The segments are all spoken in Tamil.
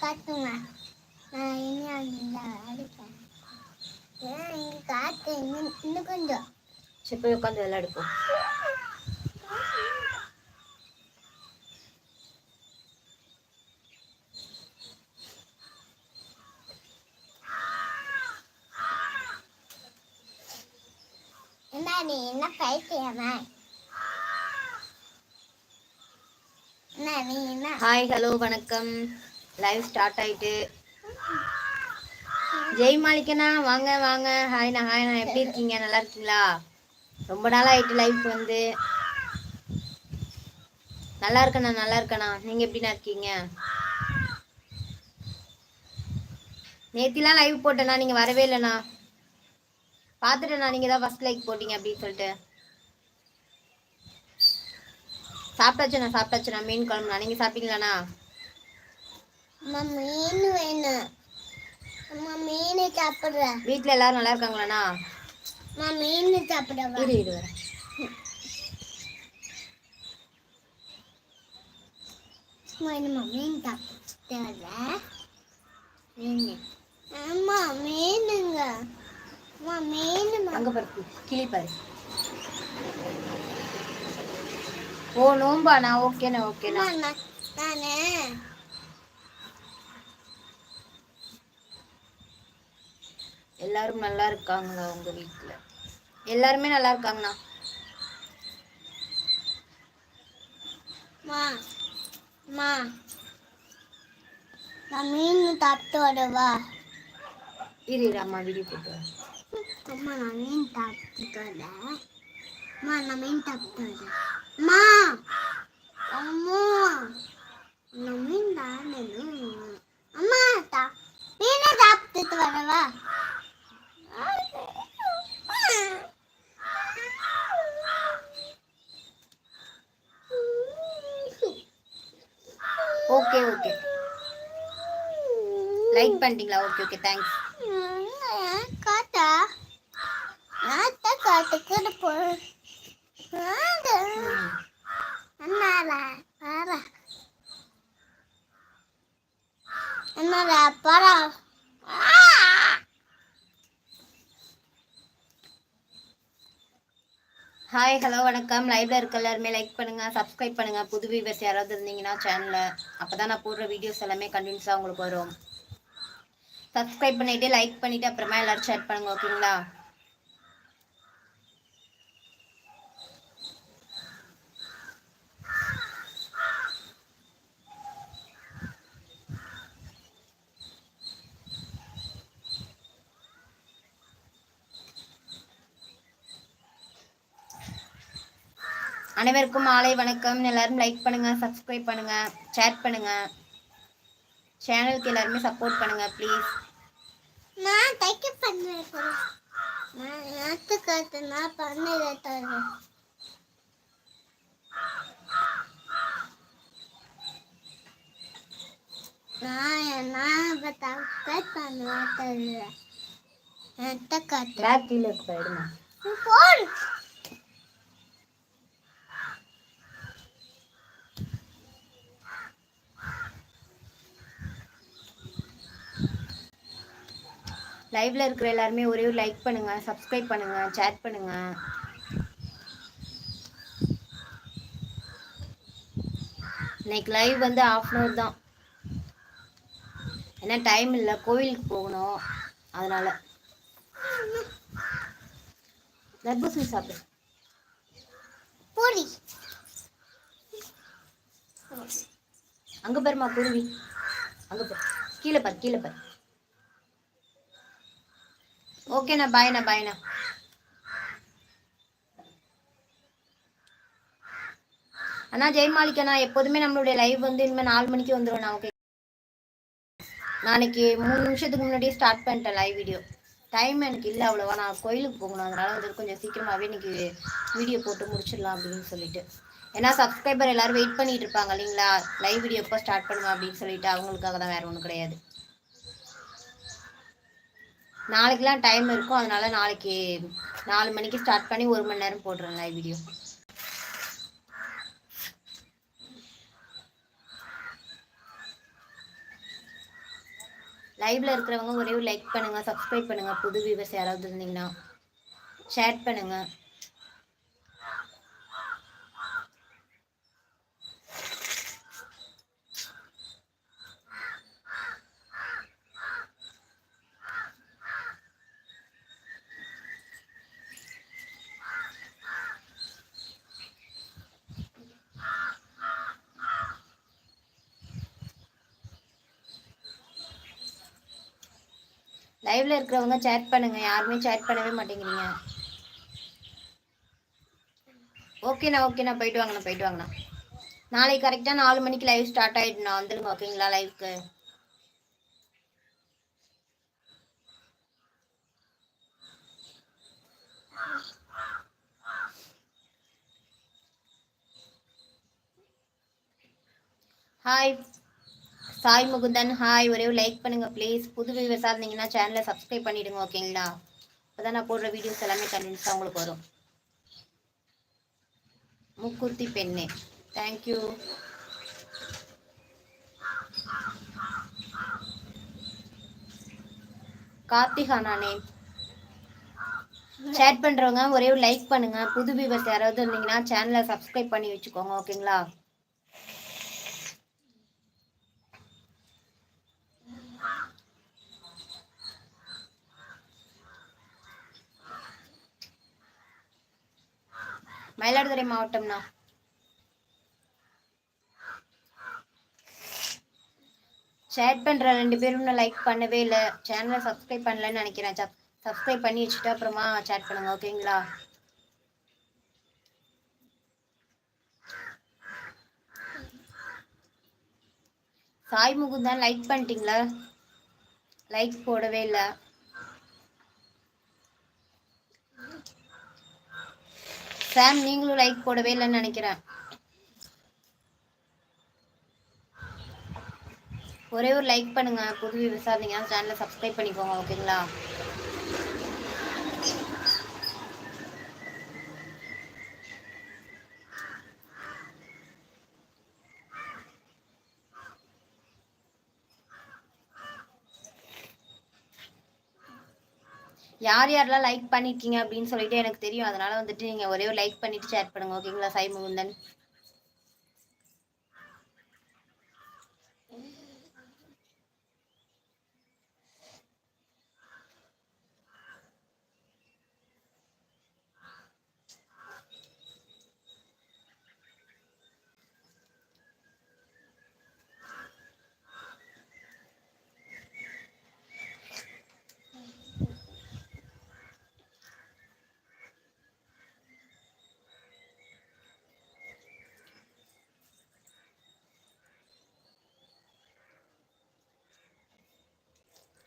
காட்டுங்க. நான் இனி அந்த அடிப்பேன் ஏன் காட்டு? இன்னும் கொஞ்சம். சரி போய் உட்காந்து விளையாடுப்போம் என்ன நீ என்ன பைத்தியமா என்ன நீ என்ன ஹாய் ஹலோ வணக்கம். லைவ் ஸ்டார்ட் ஆயிட்டு. ஜெய் மாளிகனா வாங்க வாங்க. ஹாய்ண்ணா ஹாய்ண்ணா எப்படி இருக்கீங்க? நல்லா இருக்கீங்களா? ரொம்ப நாள் ஆயிட்டு லைஃப் வந்து. நல்லா இருக்கண்ணா நல்லா இருக்கண்ணா. நீங்க எப்படிண்ணா இருக்கீங்க? நேத்திலாம் லைவ் போட்டேண்ணா நீங்க வரவே இல்லைண்ணா. பார்த்துட்டேண்ணா நீங்க தான் ஃபர்ஸ்ட் லைக் போட்டீங்க அப்படின்னு சொல்லிட்டு. சாப்பிட்டாச்சுண்ணா சாப்பிட்டாச்சுண்ணா மீன் குழம்புண்ணா நீங்க சாப்பிட்டீங்களாண்ணா? அம்மா மீன் வேணும். அம்மா மீன் சாப்பிடுற. வீட்ல எல்லாரும் நல்லா இருக்காங்களாண்ணா? அம்மா மீன் சாப்பிடவா? இரு இரு வரேன் அம்மா மீன் சாப்பிட்டு மீன். அம்மா மீனுங்க. அம்மா மீனுமா அங்க பாரு கிளி பாரு. ஓ நோம்பாண்ணா ஓகேண்ணா ஓகேண்ணா நான் எல்லாரும் நல்லா இருக்காங்களா உங்க வீட்ல? எல்லாருமே நல்லா இருக்காங்கண்ணா. அம்மா அம்மா. நான் மீன் சாப்பிட்டு வரவா? இரு அம்மா வீடியோ போட்டு. அம்மா நான் மீன் சாப்பிட்டு வரேன் அம்மா நான் மீன் சாப்பிட்டு வரேன் ஓகே ஓகே லைக் பண்ணிட்டீங்களா? ஓகே ஓகே தேங்க்ஸ் காட்டா நாத்த காட்டுக்கு போ என்னால பாரா என்னால பாரா ஹாய் ஹலோ வணக்கம். லைவ்ல இருக்க எல்லாருமே லைக் பண்ணுங்க சப்ஸ்கிரைப் பண்ணுங்க. புது வியூவர்ஸ் யாராவது இருந்தீங்கன்னா சேனல்ல அப்பதான் நான் போடுற வீடியோஸ் எல்லாமே கண்டினியூஸா உங்களுக்கு வரும். சப்ஸ்கிரைப் பண்ணிட்டு லைக் பண்ணிட்டு அப்புறமா எல்லாரும் ஷேர் பண்ணுங்க ஓகேங்களா அனைவருக்கும் மாலை வணக்கம். எல்லாரும் லைக் பண்ணுங்க சப்ஸ்கிரைப் பண்ணுங்க ஷேர் பண்ணுங்க. சேனலுக்கு எல்லாருமே சப்போர்ட் பண்ணுங்க ப்ளீஸ் நான் தைக்க பண்ணுறேன் நான் நாத்து நான் பண்ணதை தருவேன் நான் நான் தக்க பண்ணுவேன் தருவேன் நத்த போயிடுமா. போன் லைவ்ல இருக்கிற எல்லாருமே ஒரே ஒரு லைக் பண்ணுங்க சப்ஸ்கிரைப் பண்ணுங்க சேட் பண்ணுங்க. இன்னைக்கு லைவ் வந்து ஆஃப் அன் ஹவர் தான். ஏன்னா டைம் இல்லை கோவிலுக்கு போகணும் அதனால. தர்பூசணி சாப்பிடு. பூரி. அங்க பாருமா குருவி அங்க பாரு. கீழே பாரு கீழே பாரு. ஓகேண்ணா பாய்ண்ணா பாய்ண்ணா அண்ணா ஜெயமாலிக்கண்ணா எப்போதுமே நம்மளுடைய லைவ் வந்து இனிமேல் நாலு மணிக்கு வந்துடும்ண்ணா நான் ஓகே நாளைக்கு மூணு நிமிஷத்துக்கு முன்னாடியே ஸ்டார்ட் பண்ணிட்டேன் லைவ் வீடியோ டைம் எனக்கு இல்லை அவ்வளோவா நான் கோயிலுக்கு போகணும் அதனால வந்து கொஞ்சம் சீக்கிரமாகவே இன்னைக்கு வீடியோ போட்டு முடிச்சிடலாம் அப்படின்னு சொல்லிட்டு. ஏன்னா சப்ஸ்கிரைபர் எல்லாரும் வெயிட் பண்ணிகிட்டு இருப்பாங்க இல்லைங்களா? லைவ் வீடியோ எப்போ ஸ்டார்ட் பண்ணுவேன் அப்படின்னு சொல்லிட்டு அவங்களுக்காக தான் வேறு ஒன்றும் கிடையாது. நாளைக்கெலாம் டைம் இருக்கும். அதனால் நாளைக்கு நாலு மணிக்கு ஸ்டார்ட் பண்ணி ஒரு மணி நேரம் போட்டுருங்க லைவ் வீடியோ லைவ்ல இருக்கிறவங்க ஒரே லைக் பண்ணுங்கள் சப்ஸ்கிரைப் பண்ணுங்கள் புது வியூவர்ஸ் யாராவது இருந்தீங்கன்னா ஷேர் பண்ணுங்கள் லைவ்ல இருக்கிறவங்க சேட் பண்ணுங்க. யாருமே சேட் பண்ணவே மாட்டேங்கிறீங்க. ஓகேண்ணா ஓகேண்ணா போயிட்டு வாங்கண்ணா போயிட்டு வாங்கண்ணா. நாளைக்கு கரெக்டாக நாலு மணிக்கு லைவ் ஸ்டார்ட் ஆயிடுண்ணா வந்துடுங்க ஓகேங்களா லைவ்க்கு ஹாய் சாய் முகுந்தன் ஹாய் ஒரே லைக் பண்ணுங்க ப்ளீஸ் புது வியூவர்ஸாக இருந்தீங்கன்னா சேனலை சப்ஸ்கிரைப் பண்ணிடுங்க ஓகேங்களா அப்பதான் நான் போடுற வீடியோஸ் எல்லாமே கண்டினியூஸாக உங்களுக்கு வரும். முக்குர்த்தி பெண்ணே தேங்க்யூ கார்த்திகா நானே. சேட் பண்றவங்க ஒரே லைக் பண்ணுங்க. புது வியூவர்ஸ் யாராவது இருந்தீங்கன்னா சேனலை சப்ஸ்கிரைப் பண்ணி வச்சுக்கோங்க ஓகேங்களா மயிலாடுதுறை மாவட்டம்னா ஷேர் பண்ணுற ரெண்டு பேரும் நான் லைக் பண்ணவே இல்லை. சேனலை சப்ஸ்கிரைப் பண்ணலன்னு நினைக்கிறேன். சப்ஸ்கிரைப் பண்ணி வச்சுட்டு அப்புறமா சேட் பண்ணுங்க ஓகேங்களா சாய் முகுந்தான் லைக் பண்ணிட்டீங்களா? லைக் போடவே இல்லை. சாம் நீங்களும் லைக் போடவே இல்லைன்னு நினைக்கிறேன். ஒரே ஒரு லைக் பண்ணுங்க. புது விவசாயிங்க சேனலை சப்ஸ்கிரைப் பண்ணிக்கோங்க ஓகேங்களா யார் யாரெல்லாம் லைக் பண்ணிருக்கீங்க அப்படின்னு சொல்லிட்டு எனக்கு தெரியும். அதனால வந்துட்டு நீங்க ஒரே ஒரு லைக் பண்ணிட்டு ஷேர் பண்ணுங்க ஓகேங்களா சாய் முகுந்தன்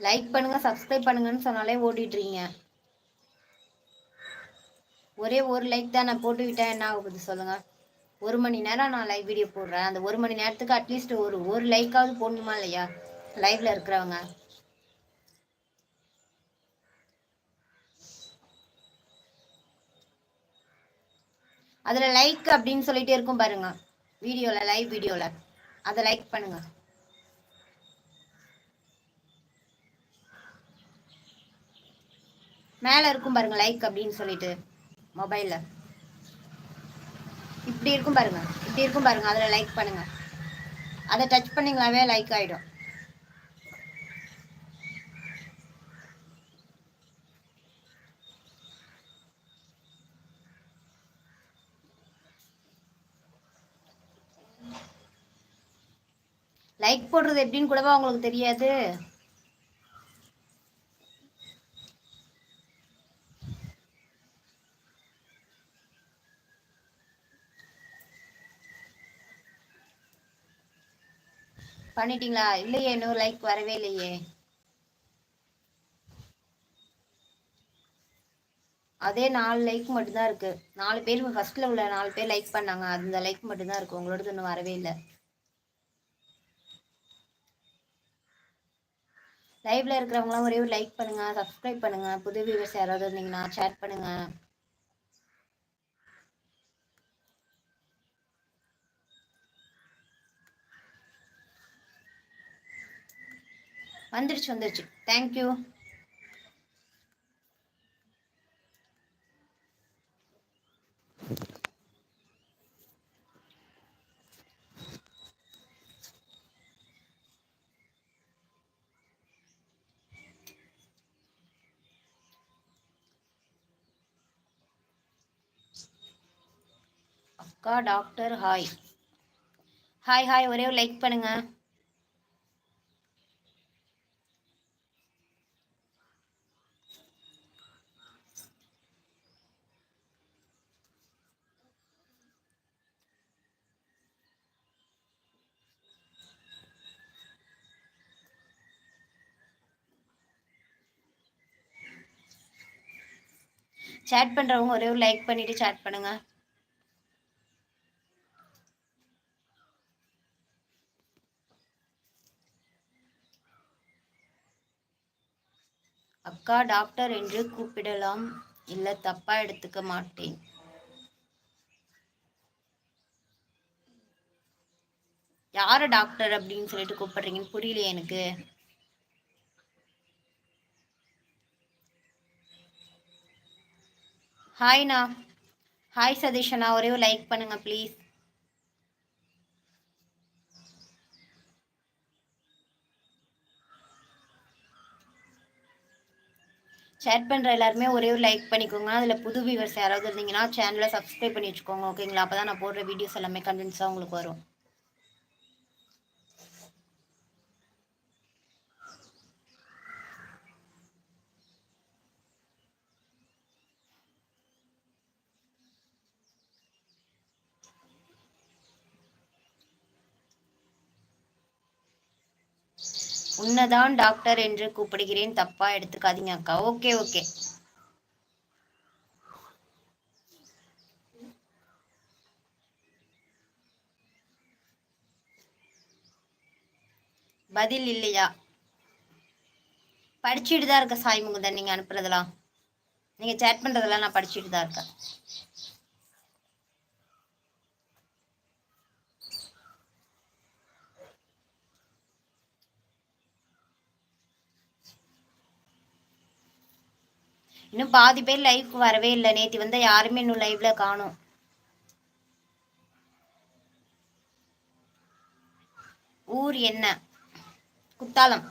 லைக் பண்ணுங்க சப்ஸ்கிரைப் பண்ணுங்கன்னு சொன்னாலே ஓடிட்டுறீங்க ஒரே ஒரு லைக் தான் நான் போட்டு விட்டேன் என்ன ஆகுது சொல்லுங்க. ஒரு மணி நேரம் நான் லைவ் வீடியோ போடுறேன். அந்த ஒரு மணி நேரத்துக்கு அட்லீஸ்ட் ஒரு ஒரு லைக்காவது போடணுமா இல்லையா? லைவ்ல இருக்கிறவங்க. அதில் லைக் அப்படின்னு சொல்லிட்டே இருக்கும் பாருங்க. வீடியோவில் லைவ் வீடியோவில் அதை லைக் பண்ணுங்கள் மேல இருக்கும் பாருங்க லைக் அப்படின்னு சொல்லிட்டு மொபைல்ல இப்படி இருக்கும் பாருங்க இப்படி இருக்கும் பாருங்க அதுல லைக் பண்ணுங்க. அதை டச் பண்ணீங்களாவே லைக் ஆயிடும். லைக் போடுறது எப்படின்னு கூடவா உங்களுக்கு தெரியாது? பண்ணிட்டீங்களா? இல்லையே இன்னும் லைக் வரவே இல்லையே. அதே நாலு லைக் மட்டும்தான் இருக்கு. நாலு பேர் ஃபர்ஸ்ட்ல உள்ள நாலு பேர் லைக் பண்ணாங்க. அந்த லைக் மட்டும்தான் இருக்கு. உங்களோடது இன்னும் வரவே இல்லை. லைவ்ல இருக்கிறவங்களாம் ஒரே ஒரு லைக் பண்ணுங்க சப்ஸ்கிரைப் பண்ணுங்க. புது வியூவர்ஸ் யாராவது இருந்தீங்கன்னா சேட் பண்ணுங்க. வந்துருச்சு வந்துருச்சு. தேங்க்யூ அக்கா டாக்டர் ஹாய் ஹாய் ஹாய் ஒரே ஒரு லைக் பண்ணுங்க. சேட் பண்றவங்க ஒரே ஒரு லைக் பண்ணிட்டு சேட் பண்ணுங்க. அக்கா டாக்டர் என்று கூப்பிடலாம். இல்ல தப்பா எடுத்துக்க மாட்டேன். யாரு டாக்டர் அப்படின்னு சொல்லிட்டு கூப்பிடுறீங்கன்னு புரியலையே எனக்கு. ஹாய்ண்ணா ஹாய் சதீஷ் அண்ணா ஒரே ஒரு லைக் பண்ணுங்க ப்ளீஸ் ஷேர் பண்ணுற எல்லாருமே ஒரே ஒரு லைக் பண்ணிக்கோங்க. அதில் புது வியூவர்ஸ் யாராவது இருந்தீங்கன்னா சேனலை சப்ஸ்கிரைப் பண்ணி வச்சுக்கோங்க ஓகேங்களா அப்போ தான் நான் போடுற வீடியோஸ் எல்லாமே கண்டென்ட்ஸாக உங்களுக்கு வரும். உன்னதான் டாக்டர் என்று கூப்பிடுகிறேன். தப்பா எடுத்துக்காதீங்க அக்கா. Okay okay. பதில் இல்லையா? படிச்சுட்டு தான் இருக்க சாய் முகுந்தன். நீங்க அனுப்புறதெல்லாம். நீங்க சேட் பண்றதெல்லாம் நான் படிச்சுட்டு தான் இருக்கேன். இன்னும் பாதி பேர் லைவ்க்கு வரவே இல்லை. நேத்தி வந்தால் யாருமே இன்னும் லைவ்ல காணும். ஊர் என்ன? குத்தாலம்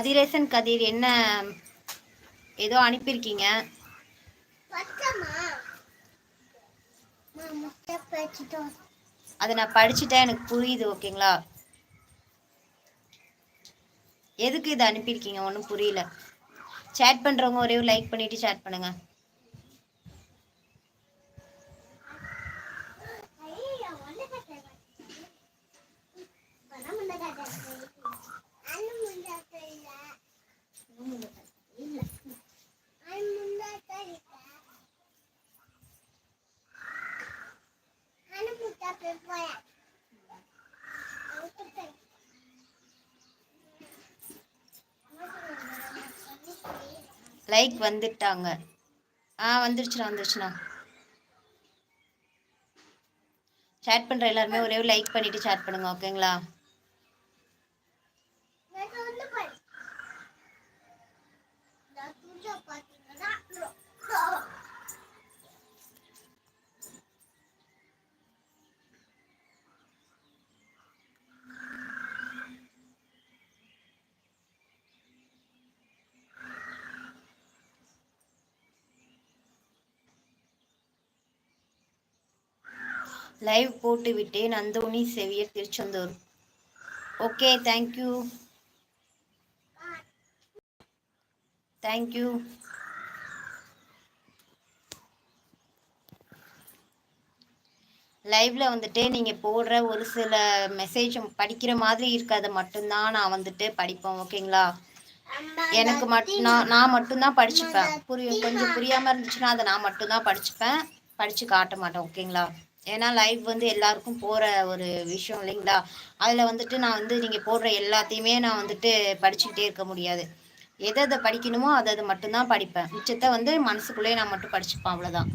கதிரேசன் கதிர் என்ன ஏதோ அனுப்பியிருக்கீங்க? அதை நான் படிச்சுட்டேன் எனக்கு புரியுது ஓகேங்களா? எதுக்கு இதை அனுப்பியிருக்கீங்க? ஒன்றும் புரியல. சேட் பண்ணுறவங்க ஒரே லைக் பண்ணிட்டு சேட் பண்ணுங்க. லைக் வந்துட்டாங்க. ஆ வந்துருச்சுண்ணா வந்துருச்சுண்ணா சேட் பண்ணுற எல்லாருமே ஒரே ஒரு லைக் பண்ணிவிட்டு சேட் பண்ணுங்க ஓகேங்களா லைவ் போட்டு விட்டேன் Anthony Xavier Tiruchendur. Okay thank you thank you லைவ்ல வந்துட்டு நீங்க போடுற ஒரு சில மெசேஜ் படிக்கிற மாதிரி இருக்கிறத மட்டும்தான் நான் வந்துட்டு படிப்பேன். ஓகேங்களா? எனக்கு மட்டும் நான் நான் மட்டும்தான் படிச்சுப்பேன். புரியும். கொஞ்சம் புரியாம இருந்துச்சுன்னா அதை நான் மட்டும்தான் படிச்சுப்பேன். படிச்சு காட்ட மாட்டேன். ஓகேங்களா? ஏன்னா லைவ் வந்து எல்லாருக்கும் போகிற ஒரு விஷயம் இல்லைங்களா? அதில் வந்துட்டு நான் வந்து நீங்கள் போடுற எல்லாத்தையுமே நான் வந்துட்டு படிச்சுக்கிட்டே இருக்க முடியாது. எதை எதை படிக்கணுமோ அதை அதை மட்டும்தான் படிப்பேன். மிச்சத்தை வந்து மனசுக்குள்ளேயே நான் மட்டும் படிச்சுப்பேன் அவ்வளோதான்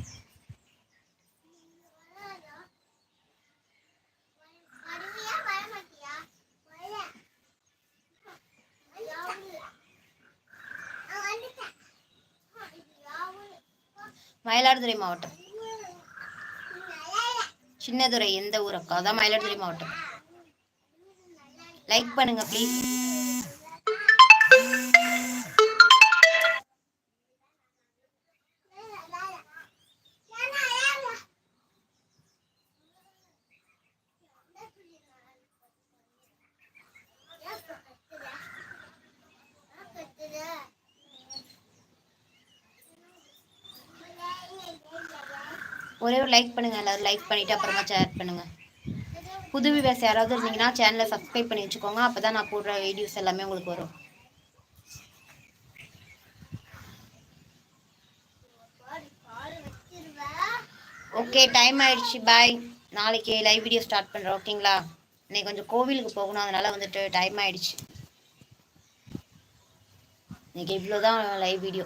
மயிலாடுதுறை மாவட்டம். சின்னதுரை எந்த ஊர் அக்கா? அதான் மயிலாடுதுறை மாவட்டம். லைக் பண்ணுங்க ப்ளீஸ் ஒரே ஒரு லைக் பண்ணுங்கள் எல்லாரும் லைக் பண்ணிவிட்டு அப்புறமா ஷேர் பண்ணுங்கள் புது விவசாயம் யாராவது இருந்தீங்கன்னா சேனலை சப்ஸ்கிரைப் பண்ணி வச்சுக்கோங்க. அப்போ தான் நான் போடுற வீடியோஸ் எல்லாமே உங்களுக்கு வரும். ஓகே டைம் ஆயிடுச்சு. பாய் நாளைக்கு லைவ் வீடியோ ஸ்டார்ட் பண்ணுறோம் ஓகேங்களா இன்னைக்கு கொஞ்சம் கோவிலுக்கு போகணும். அதனால் வந்துட்டு டைம் ஆயிடுச்சு. இன்னைக்கு இவ்வளோதான் லைவ் வீடியோ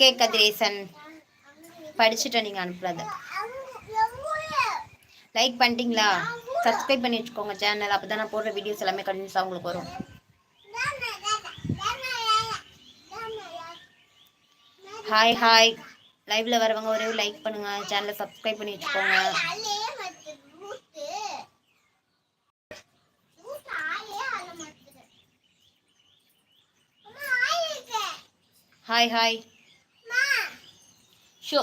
ஓகே கதிரேசன். படிச்சுட்டேன் நீங்கள் அனுப்புறது. லைக் பண்ணிட்டீங்களா? சப்ஸ்கிரைப் பண்ணி வச்சுக்கோங்க சேனல் அப்போ தான் நான் போடுற வீடியோஸ் எல்லாமே கண்டினியூஸாக உங்களுக்கு வரும். ஹாய் ஹாய் லைவ்ல வரவங்க ஒரே லைக் பண்ணுங்க. சேனலை சப்ஸ்கிரைப் பண்ணி வச்சுக்கோங்க. ஹாய் ஹாய் ஷோ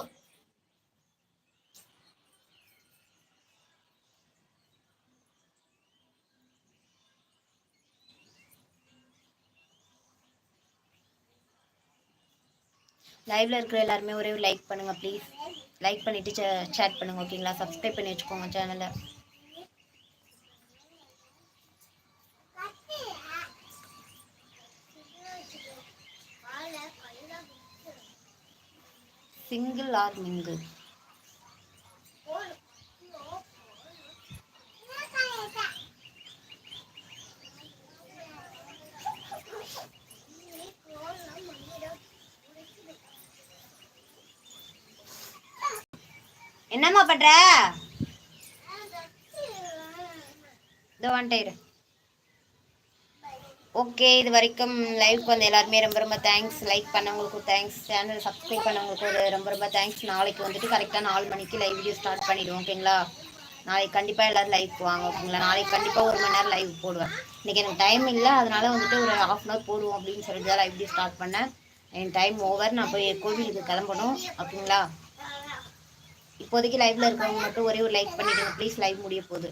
லைவ்ல இருக்கிற எல்லாருமே ஒரே லைக் பண்ணுங்க ப்ளீஸ் லைக் பண்ணிட்டு சேட் பண்ணுங்க ஓகேங்களா சப்ஸ்கிரைப் பண்ணி வச்சுக்கோங்க சேனலை சிங்கிள் ஆர் மிங்கிள்? என்னம்மா பண்ற? இதோ வந்துட்டேன் ஓகே இது வரைக்கும் லைவ்க்கு வந்து எல்லாருமே ரொம்ப ரொம்ப தேங்க்ஸ் லைக் பண்ணவங்களுக்கும் தேங்க்ஸ் சேனல் சப்ஸ்கிரைப் பண்ணவங்களுக்கும் ஒரு ரொம்ப ரொம்ப தேங்க்ஸ் நாளைக்கு வந்துட்டு கரெக்டாக நாலு மணிக்கு லைவ் வீடியோ ஸ்டார்ட் பண்ணிடுவோம் ஓகேங்களா நாளைக்கு கண்டிப்பாக எல்லோரும் லைவ் வாங்க ஓகேங்களா நாளைக்கு கண்டிப்பாக ஒரு மணி நேரம் லைவ் போடுவேன். இன்றைக்கி எனக்கு டைம் இல்லை அதனால் வந்துட்டு ஒரு ஹாஃப் அன் ஹவர் போடுவோம் அப்படின்னு சொல்லிட்டு தான் லைவ் வீடியோ ஸ்டார்ட் பண்ணேன். என் டைம் ஓவர் நான் போய் கோவிலுக்கு கிளம்பணும் ஓகேங்களா இப்போதைக்கு லைவ்ல இருக்கிறவங்க மட்டும் ஒரே ஒரு லைக் பண்ணிவிடுங்க ப்ளீஸ் லைவ் முடிய போகுது.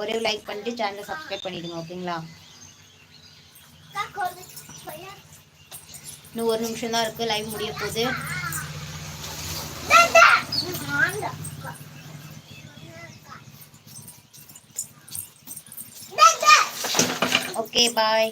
ஒரே ஒரு லைக் பண்ணிட்டு சேனலை சப்ஸ்கிரைப் பண்ணிவிடுங்க ஓகேங்களா இன்னும் ஒரு நிமிஷம் தான் இருக்கு. லைவ் முடிய போகுது. Okay bye